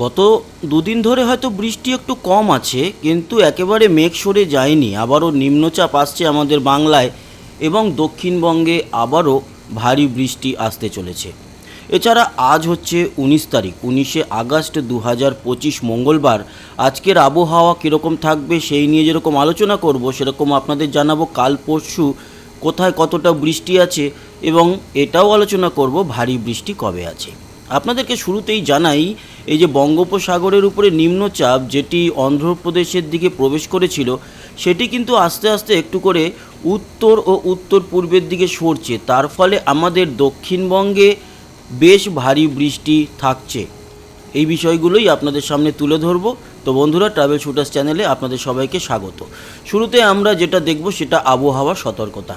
গত দুদিন ধরে হয়তো বৃষ্টি একটু কম আছে, কিন্তু একেবারে মেঘ সরে যায়নি। আবারও নিম্নচাপ আসছে আমাদের বাংলায় এবং দক্ষিণবঙ্গে আবারও ভারী বৃষ্টি আসতে চলেছে। এছাড়া আজ হচ্ছে উনিশ তারিখ, উনিশে আগস্ট দু হাজার পঁচিশ মঙ্গলবার। আজকের আবহাওয়া কীরকম থাকবে সেই নিয়ে যেরকম আলোচনা করব, সেরকম আপনাদের জানাব কাল পরশু কোথায় কতটা বৃষ্টি আছে এবং এটাও আলোচনা করব ভারী বৃষ্টি কবে আছে। আপনাদেরকে শুরুতেই জানাই, এই যে বঙ্গোপসাগরের উপরে নিম্নচাপ যেটি অন্ধ্রপ্রদেশের দিকে প্রবেশ করেছিল, সেটি কিন্তু আস্তে আস্তে একটু করে উত্তর ও উত্তর পূর্বের দিকে সরছে। তার ফলে আমাদের দক্ষিণবঙ্গে বেশ ভারী বৃষ্টি থাকছে। এই বিষয়গুলোই আপনাদের সামনে তুলে ধরবো। তো বন্ধুরা ট্রাভেল শুটার্স চ্যানেলে আপনাদের সবাইকে স্বাগত। শুরুতে আমরা যেটা দেখব সেটা আবহাওয়া সতর্কতা।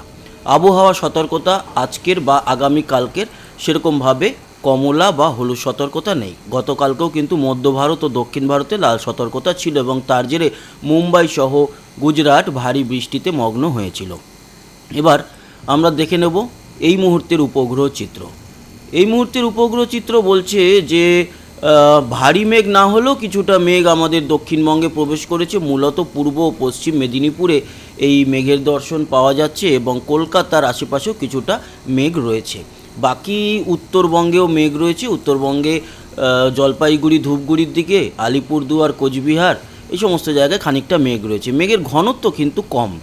আবহাওয়া সতর্কতা আজকের বা আগামী কালকের সেরকমভাবে কমলা বা হলুদ সতর্কতা নেই। গতকালকেও কিন্তু মধ্য ভারত ও দক্ষিণ ভারতে লাল সতর্কতা ছিল এবং তার জেরে মুম্বাই সহ গুজরাট ভারী বৃষ্টিতে মগ্ন হয়েছিল। এবার আমরা দেখে নেব এই মুহূর্তের উপগ্রহ চিত্র। এই মুহূর্তের উপগ্রহ চিত্র বলছে যে ভারী মেঘ না হলেও কিছুটা মেঘ আমাদের দক্ষিণবঙ্গে প্রবেশ করেছে। মূলত পূর্ব ও পশ্চিম মেদিনীপুরে এই মেঘের দর্শন পাওয়া যাচ্ছে এবং কলকাতার আশেপাশেও কিছুটা মেঘ রয়েছে। বাকি উত্তরবঙ্গেও মেঘ রয়েছে, উত্তরবঙ্গে জলপাইগুড়ি, ধূপগুড়ির দিকে, আলিপুরদুয়ার, কোচবিহার, এই সমস্ত জায়গায় খানিকটা মেঘ রয়েছে। মেঘের ঘনত্ব কিন্তু কম।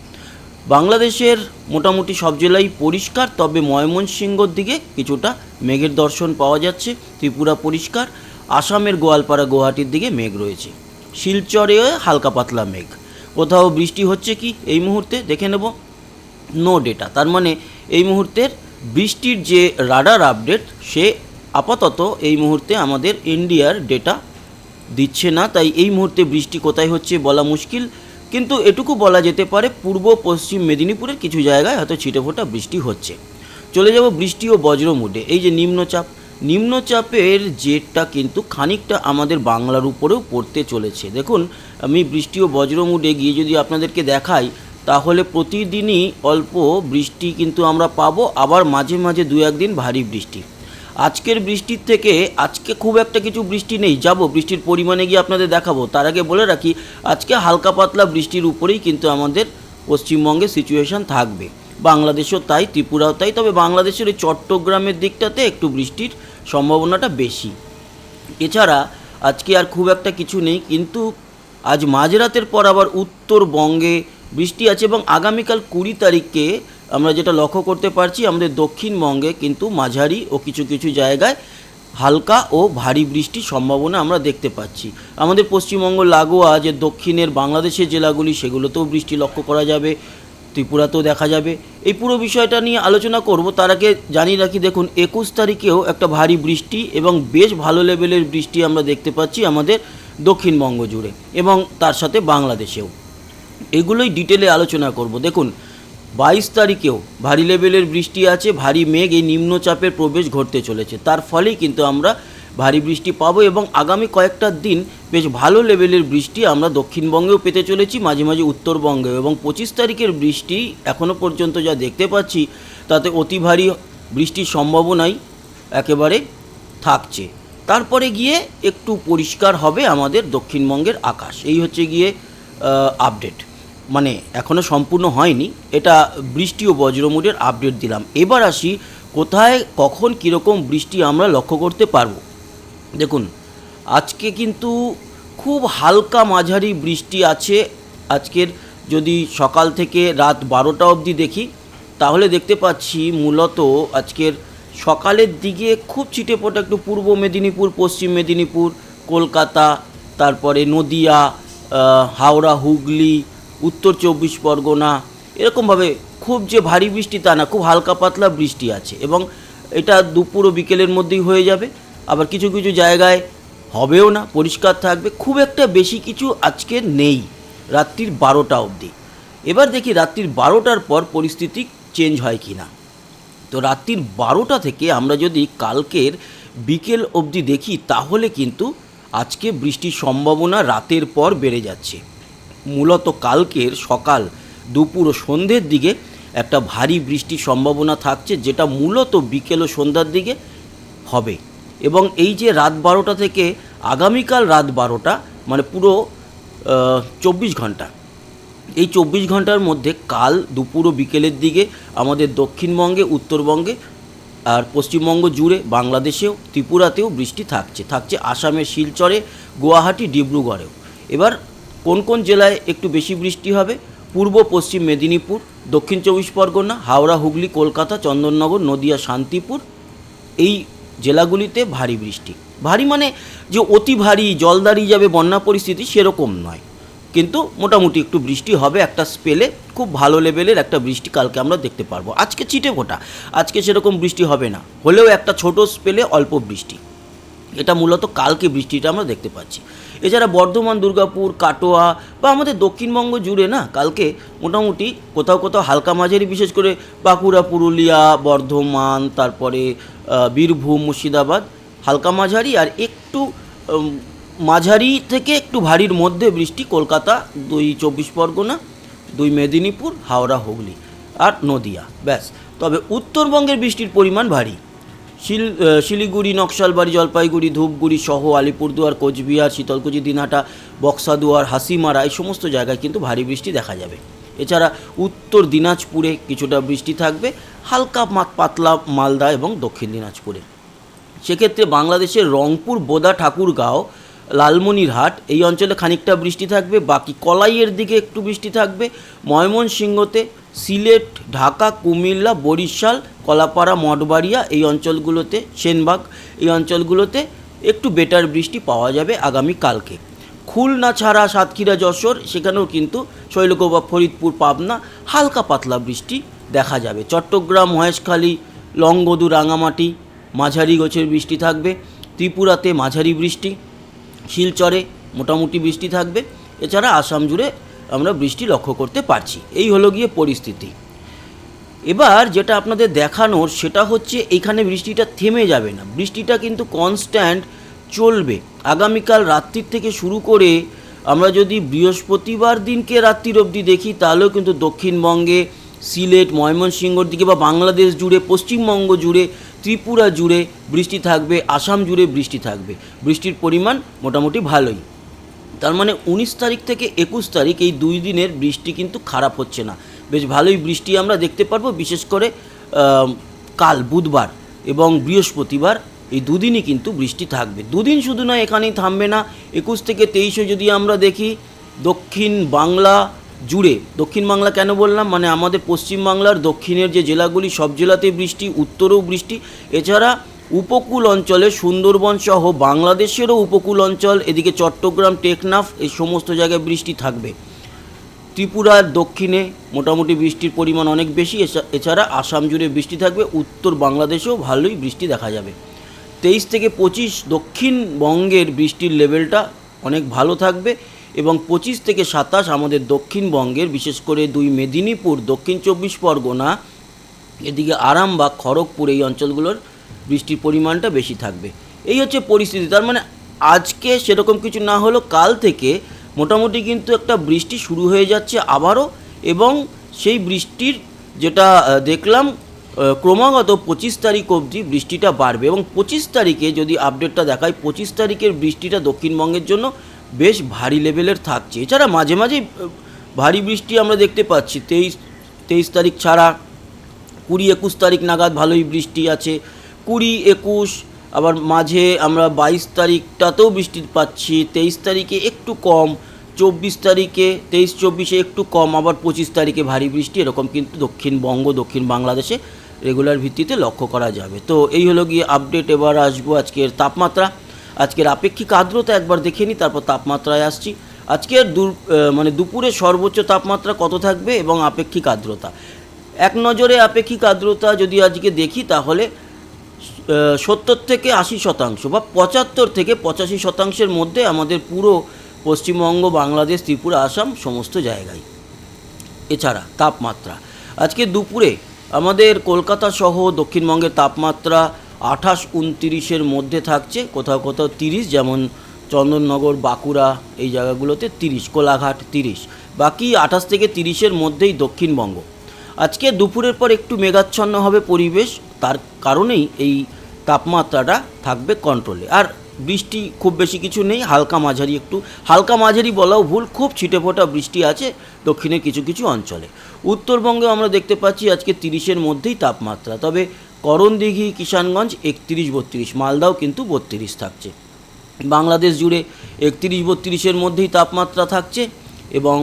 বাংলাদেশের মোটামুটি সব জেলাই পরিষ্কার, তবে ময়মনসিংহর দিকে কিছুটা মেঘের দর্শন পাওয়া যাচ্ছে, ত্রিপুরা পরিষ্কার, আসামের গোয়ালপাড়া, গুয়াহাটির দিকে মেঘ রয়েছে। শিলচরে হালকা পাতলা মেঘ। কোথাও বৃষ্টি হচ্ছে কি? এই মুহূর্তে দেখে নেব। নো ডেটা তার মানে এই মুহূর্তের বৃষ্টির যে রাডার আপডেট সে আপাতত এই মুহূর্তে আমাদের ইন্ডিয়ার ডেটা দিচ্ছে না। তাই এই মুহূর্তে বৃষ্টি কোথায় হচ্ছে বলা মুশকিল। কিন্তু এটুকু বলা যেতে পারে, পূর্ব, পশ্চিম মেদিনীপুরের কিছু জায়গায় হয়তো ছিটেফোঁটা বৃষ্টি হচ্ছে। চলে যাব বৃষ্টি ও বজ্র মুডে এই যে নিম্নচাপ, নিম্নচাপের জেটটা কিন্তু খানিকটা আমাদের বাংলার উপরেও পড়তে চলেছে। দেখুন, আমি বৃষ্টি ও বজ্র মুডে গিয়ে যদি আপনাদেরকে দেখাই তাহলে প্রতিদিনই অল্প বৃষ্টি কিন্তু আমরা পাবো, আবার মাঝে মাঝে দু একদিন ভারী বৃষ্টি। আজকের বৃষ্টির থেকে আজকে খুব একটা কিছু বৃষ্টি নেই, যাব, বৃষ্টির পরিমাণে গিয়ে আপনাদের দেখাবো। তার আগে বলে রাখি, আজকে হালকা পাতলা বৃষ্টির উপরেই কিন্তু আমাদের পশ্চিমবঙ্গে সিচুয়েশন থাকবে। বাংলাদেশও তাই, ত্রিপুরাও তাই, তবে বাংলাদেশের ওই চট্টগ্রামের দিকটাতে একটু বৃষ্টির সম্ভাবনাটা বেশি। এছাড়া আজকে আর খুব একটা কিছু নেই, কিন্তু আজ মাঝরাতের পর আবার উত্তরবঙ্গে বৃষ্টি আছে এবং আগামীকাল কুড়ি তারিখে আমরা যেটা লক্ষ্য করতে পারছি, আমাদের দক্ষিণবঙ্গে কিন্তু মাঝারি ও কিছু কিছু জায়গায় হালকা ও ভারী বৃষ্টির সম্ভাবনা আমরা দেখতে পাচ্ছি। আমাদের পশ্চিমবঙ্গ লাগোয়া, যে দক্ষিণের বাংলাদেশের জেলাগুলি, সেগুলোতেও বৃষ্টি লক্ষ্য করা যাবে, ত্রিপুরাতেও দেখা যাবে। এই পুরো বিষয়টা নিয়ে আলোচনা করব, তার আগে জানিয়ে রাখি, দেখুন, একুশ তারিখেও একটা ভারী বৃষ্টি এবং বেশ ভালো লেভেলের বৃষ্টি আমরা দেখতে পাচ্ছি আমাদের দক্ষিণবঙ্গ জুড়ে এবং তার সাথে বাংলাদেশেও। এগুলোই ডিটেলে আলোচনা করব। দেখুন, বাইশ তারিখেও ভারী লেভেলের বৃষ্টি আছে, ভারী মেঘ, এই নিম্নচাপের প্রবেশ ঘটতে চলেছে। তার ফলেই কিন্তু আমরা ভারী বৃষ্টি পাবো এবং আগামী কয়েকটা দিন বেশ ভালো লেভেলের বৃষ্টি আমরা দক্ষিণবঙ্গেও পেতে চলেছি, মাঝে মাঝে উত্তরবঙ্গেও। এবং পঁচিশ তারিখের বৃষ্টি এখনও পর্যন্ত যা দেখতে পাচ্ছি, তাতে অতি ভারী বৃষ্টির সম্ভাবনাই একেবারে থাকছে। তারপরে গিয়ে একটু পরিষ্কার হবে আমাদের দক্ষিণবঙ্গের আকাশ। এই হচ্ছে গিয়ে আপডেট মানে এখনও সম্পূর্ণ হয়নি, এটা বৃষ্টি ও বজ্রমুডের আপডেট দিলাম। এবার আসি কোথায়, কখন, কীরকম বৃষ্টি আমরা লক্ষ্য করতে পারব? দেখুন, আজকে কিন্তু খুব হালকা মাঝারি বৃষ্টি আছে। আজকের যদি সকাল থেকে রাত বারোটা অবধি দেখি, তাহলে দেখতে পাচ্ছি মূলত আজকের সকালের দিকে খুব ছিটেফোঁটা একটু পূর্ব মেদিনীপুর, পশ্চিম মেদিনীপুর, কলকাতা, তারপরে নদিয়া হাওড়া, হুগলি উত্তর চব্বিশ পরগনা, এরকমভাবে খুব যে ভারী বৃষ্টি তা না, খুব হালকা পাতলা বৃষ্টি আছে এবং এটা দুপুর ও বিকেলের মধ্যেই হয়ে যাবে। আবার কিছু কিছু জায়গায় হবেও না, পরিষ্কার থাকবে। খুব একটা বেশি কিছু আজকে নেই, রাত্রির বারোটা অবধি। এবার দেখি রাত্রির বারোটার পর পরিস্থিতি চেঞ্জ হয় কি না তো রাত্রির বারোটা থেকে আমরা যদি কালকের বিকেল অবধি দেখি, তাহলে কিন্তু আজকে বৃষ্টির সম্ভাবনা রাতের পর বেড়ে যাচ্ছে। মূলত কালকের সকাল দুপুর ও সন্ধ্যের দিকে একটা ভারী বৃষ্টির সম্ভাবনা থাকছে, যেটা মূলত বিকেল ও সন্ধ্যার দিকে হবে। এবং এই যে রাত বারোটা থেকে আগামীকাল রাত বারোটা মানে পুরো চব্বিশ ঘণ্টা। এই চব্বিশ ঘণ্টার মধ্যে কাল দুপুর ও বিকেলের দিকে আমাদের দক্ষিণবঙ্গে, উত্তরবঙ্গে আর পশ্চিমবঙ্গ জুড়ে, বাংলাদেশেও, ত্রিপুরাতেও বৃষ্টি থাকছে। থাকছে আসামের শিলচরে, গুয়াহাটি, ডিব্রুগড়েও। এবার কোন কোন জেলায় একটু বেশি বৃষ্টি হবে? পূর্ব, পশ্চিম মেদিনীপুর, দক্ষিণ চব্বিশ পরগনা, হাওড়া, হুগলি, কলকাতা, চন্দননগর, নদিয়া, শান্তিপুর। এই জেলাগুলিতে ভারী বৃষ্টি। ভারী মানে যে অতি ভারী জল দাঁড়িয়ে যাবে বন্যা পরিস্থিতি সেরকম নয়। কিন্তু মোটামুটি একটু বৃষ্টি হবে একটা স্পেলে, খুব ভালো লেভেলের একটা বৃষ্টি কালকে আমরা দেখতে পারব। আজকে চিটে ফোটা, আজকে সেরকম বৃষ্টি হবে না। হলেও একটা ছোট স্পেলে অল্প বৃষ্টি। এটা মূলত কালকে বৃষ্টিটা আমরা দেখতে পাচ্ছি। এছাড়া বর্ধমান, দুর্গাপুর, কাটোয়া বা আমাদের দক্ষিণবঙ্গ জুড়ে না কালকে মোটামুটি কোথাও কোথাও হালকা মাঝারি বিশেষ করে বাঁকুড়া, পুরুলিয়া, বর্ধমান, তারপরে বীরভূম, মুর্শিদাবাদ হালকা মাঝারি আর একটু মাঝারি থেকে একটু ভারীর মধ্যে বৃষ্টি কলকাতা, দুই চব্বিশ পরগনা, দুই মেদিনীপুর, হাওড়া, হুগলি আর নদিয়া, ব্যাস। তবে উত্তরবঙ্গের বৃষ্টির পরিমাণ ভারী। শিল শিলিগুড়ি, নকশালবাড়ি, জলপাইগুড়ি, ধূপগুড়ি সহ আলিপুরদুয়ার, কোচবিহার, শীতলকুচি, দিনহাটা, বক্সাদুয়ার, হাসিমারা এই সমস্ত জায়গায় কিন্তু ভারী বৃষ্টি দেখা যাবে। এছাড়া উত্তর দিনাজপুরে কিছুটা বৃষ্টি থাকবে, হালকা মাত পাতলা মালদা এবং দক্ষিণ দিনাজপুরে। সেক্ষেত্রে বাংলাদেশের রংপুর, বোদা, ঠাকুরগাঁও লালমনিরহাট, এই অঞ্চলে খানিকটা বৃষ্টি থাকবে, বাকি কলাইয়ের দিকে একটু বৃষ্টি থাকবে। ময়মনসিংহতে সিলেট, ঢাকা, কুমিল্লা, বরিশাল, কলাপাড়া, মঠবাড়িয়া এই অঞ্চলগুলোতে, সেনবাগ এই অঞ্চলগুলোতে একটু বেটার বৃষ্টি পাওয়া যাবে আগামী কালকে। খুলনা ছাড়া সাতক্ষীরা, যশোর, সেখানেও কিন্তু শৈলকুপা ফরিদপুর, পাবনা হালকা পাতলা বৃষ্টি দেখা যাবে। চট্টগ্রাম, মহেশখালী, লংগদু, রাঙামাটি, মাঝারি গোছের বৃষ্টি থাকবে। ত্রিপুরাতে মাঝারি বৃষ্টি। শিলচরে মোটামুটি বৃষ্টি থাকবে। এছাড়া আসাম জুড়ে আমরা বৃষ্টি লক্ষ্য করতে পারছি। এই হলো গিয়ে পরিস্থিতি। এবার যেটা আপনাদের দেখানোর, সেটা হচ্ছে এইখানে বৃষ্টিটা থেমে যাবে না। বৃষ্টিটা কিন্তু কনস্ট্যান্ট চলবে। আগামীকাল রাত্রির থেকে শুরু করে আমরা যদি বৃহস্পতিবার দিনকে রাত্রির অবধি দেখি, তাহলেও কিন্তু দক্ষিণবঙ্গে, সিলেট, ময়মনসিংহর দিকে বা বাংলাদেশ জুড়ে, পশ্চিমবঙ্গ জুড়ে ত্রিপুরা জুড়ে বৃষ্টি থাকবে, আসাম জুড়ে বৃষ্টি থাকবে। বৃষ্টির পরিমাণ মোটামুটি ভালোই। তার মানে উনিশ তারিখ থেকে একুশ তারিখ এই দুই দিনের বৃষ্টি কিন্তু খারাপ হচ্ছে না। বেশ ভালোই বৃষ্টি আমরা দেখতে পারব, বিশেষ করে কাল বুধবার এবং বৃহস্পতিবার এই দুদিনই কিন্তু বৃষ্টি থাকবে। দুদিন শুধু নয়, এখানেই থামবে না। একুশ থেকে তেইশে যদি আমরা দেখি, দক্ষিণ বাংলা জুড়ে। দক্ষিণ বাংলা কেন বললাম? মানে আমাদের পশ্চিম বাংলার দক্ষিণের যে জেলাগুলি, সব জেলাতেই বৃষ্টি, উত্তরেও বৃষ্টি। এছাড়া উপকূল অঞ্চলে সুন্দরবন সহ বাংলাদেশেরও উপকূল অঞ্চল, এদিকে চট্টগ্রাম, টেকনাফ, এই সমস্ত জায়গায় বৃষ্টি থাকবে। ত্রিপুরার দক্ষিণে মোটামুটি বৃষ্টির পরিমাণ অনেক বেশি। এছা- এছাড়া আসাম জুড়ে বৃষ্টি থাকবে। উত্তর বাংলাদেশেও ভালোই বৃষ্টি দেখা যাবে। তেইশ থেকে পঁচিশ দক্ষিণবঙ্গের বৃষ্টির লেভেলটা অনেক ভালো থাকবে। এবং পঁচিশ থেকে সাতাশ আমাদের দক্ষিণবঙ্গের বিশেষ করে দুই মেদিনীপুর, দক্ষিণ চব্বিশ পরগনা, এদিকে আরামবাগ খড়গপুর এই অঞ্চলগুলোর বৃষ্টির পরিমাণটা বেশি থাকবে। এই হচ্ছে পরিস্থিতি। তার মানে আজকে সেরকম কিছু না হলেও কাল থেকে মোটামুটি কিন্তু একটা বৃষ্টি শুরু হয়ে যাচ্ছে আবারও এবং সেই বৃষ্টির যেটা দেখলাম ক্রমাগত পঁচিশ তারিখ অবধি বৃষ্টিটা বাড়বে এবং পঁচিশ তারিখে যদি আপডেটটা দেখায় পঁচিশ তারিখের বৃষ্টিটা দক্ষিণবঙ্গের জন্য বেশ ভারী লেভেলের থাকছে। এছাড়া মাঝে মাঝে ভারী বৃষ্টি আমরা দেখতে পাচ্ছি। তেইশ তেইশ তারিখ ছাড়া, কুড়ি, একুশ তারিখ নাগাদ ভালোই বৃষ্টি আছে। কুড়ি, একুশ, আবার মাঝে আমরা বাইশ তারিখটাতেও বৃষ্টি পাচ্ছি। তেইশ তারিখে একটু কম, চব্বিশ তারিখে, তেইশ, চব্বিশে একটু কম, আবার পঁচিশ তারিখে ভারী বৃষ্টি। এরকম কিন্তু দক্ষিণবঙ্গ দক্ষিণ বাংলাদেশে রেগুলার ভিত্তিতে লক্ষ্য করা যাবে। তো এই হলো গিয়ে আপডেট এবার আসব আজকের তাপমাত্রা। আজকের আপেক্ষিক আর্দ্রতা একবার দেখে নিই তারপর তাপমাত্রায় আসছি। আজকের দু মানে দুপুরে সর্বোচ্চ তাপমাত্রা কত থাকবে এবং আপেক্ষিক আর্দ্রতা? এক নজরে আপেক্ষিক আর্দ্রতা যদি আজকে দেখি, তাহলে সত্তর থেকে আশি শতাংশ বা পঁচাত্তর থেকে পঁচাশি শতাংশের মধ্যে আমাদের পুরো পশ্চিমবঙ্গ, বাংলাদেশ, ত্রিপুরা, আসাম সমস্ত জায়গায়। এছাড়া তাপমাত্রা। আজকে দুপুরে আমাদের কলকাতা সহ দক্ষিণবঙ্গের তাপমাত্রা আঠাশ উনতিরিশের মধ্যে থাকছে, কোথাও কোথাও তিরিশ, যেমন চন্দননগর, বাঁকুড়া, এই জায়গাগুলোতে তিরিশ, কোলাঘাট তিরিশ। বাকি আঠাশ থেকে তিরিশের মধ্যেই দক্ষিণবঙ্গ। আজকে দুপুরের পর একটু মেঘাচ্ছন্ন হবে পরিবেশ, তার কারণেই এই তাপমাত্রাটা থাকবে কন্ট্রোলে আর বৃষ্টি খুব বেশি কিছু নেই, হালকা মাঝারি একটু। হালকা মাঝারি বলাও ভুল, খুব ছিটেফোঁটা বৃষ্টি আছে দক্ষিণের কিছু কিছু অঞ্চলে। উত্তরবঙ্গে আমরা দেখতে পাচ্ছি আজকে তিরিশের মধ্যেই তাপমাত্রা। তবে করণদিঘি, কিষানগঞ্জ একত্রিশ, বত্রিশ, মালদাও কিন্তু বত্রিশ থাকছে। বাংলাদেশ জুড়ে একত্রিশ, বত্রিশের মধ্যেই তাপমাত্রা থাকছে এবং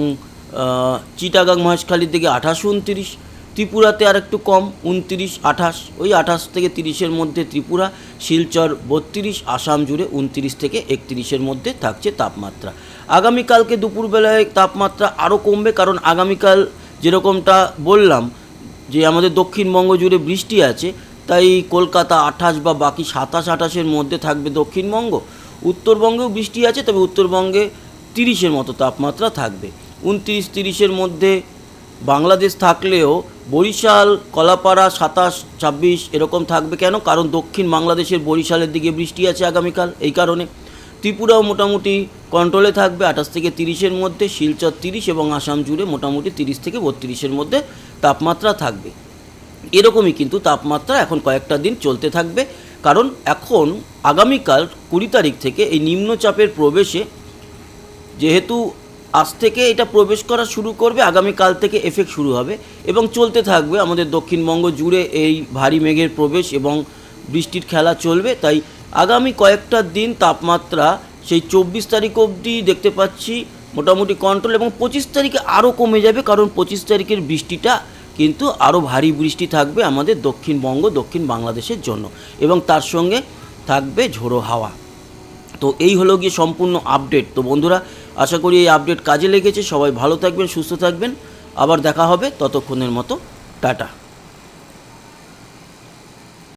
চিটাগাং মহেশখালীর দিকে আঠাশ, উনত্রিশ, ত্রিপুরাতে আর একটু কম, উনত্রিশ, আঠাশ, ওই আঠাশ থেকে তিরিশের মধ্যে ত্রিপুরা, শিলচর বত্রিশ, আসাম জুড়ে উনত্রিশ থেকে একত্রিশের মধ্যে থাকছে তাপমাত্রা। আগামীকালকে দুপুরবেলায় তাপমাত্রা আরও কমবে কারণ আগামীকাল যেরকমটা বললাম যে আমাদের দক্ষিণবঙ্গ জুড়ে বৃষ্টি আছে তাই কলকাতা আঠাশ বা বাকি সাতাশ আঠাশের মধ্যে থাকবে দক্ষিণবঙ্গ। উত্তরবঙ্গেও বৃষ্টি আছে, তবে উত্তরবঙ্গে তিরিশের মতো তাপমাত্রা থাকবে। উনত্রিশ তিরিশের মধ্যে বাংলাদেশ থাকলেও বরিশাল, কলাপাড়া সাতাশ, ছাব্বিশ এরকম থাকবে কেন? কারণ দক্ষিণ বাংলাদেশের বরিশালের দিকে বৃষ্টি আছে আগামীকাল, এই কারণে। ত্রিপুরাও মোটামুটি কন্ট্রোলে থাকবে, আঠাশ থেকে তিরিশের মধ্যে, শিলচর তিরিশ এবং আসাম জুড়ে মোটামুটি তিরিশ থেকে বত্রিশের মধ্যে তাপমাত্রা থাকবে। এরকমই কিন্তু তাপমাত্রা এখন কয়েকটা দিন চলতে থাকবে। কারণ এখন আগামীকাল কুড়ি তারিখ থেকে এই নিম্নচাপের প্রবেশে যেহেতু আজ থেকে এটা প্রবেশ করা শুরু করবে, আগামীকাল থেকে এফেক্ট শুরু হবে এবং চলতে থাকবে। আমাদের দক্ষিণবঙ্গ জুড়ে এই ভারী মেঘের প্রবেশ এবং বৃষ্টির খেলা চলবে। তাই আগামী কয়েকটা দিন তাপমাত্রা সেই চব্বিশ তারিখ অবধি দেখতে পাচ্ছি, মোটামুটি কন্ট্রোল এবং পঁচিশ তারিখে আরও কমে যাবে। কারণ পঁচিশ তারিখের বৃষ্টিটা কিন্তু আরও ভারী বৃষ্টি থাকবে আমাদের দক্ষিণবঙ্গ, দক্ষিণ বাংলাদেশের জন্য এবং তার সঙ্গে থাকবে ঝোড়ো হাওয়া। তো এই হলো গিয়ে সম্পূর্ণ আপডেট তো বন্ধুরা, আশা করি এই আপডেট কাজে লেগেছে। সবাই ভালো থাকবেন, সুস্থ থাকবেন। আবার দেখা হবে ততক্ষণের মতো। টাটা।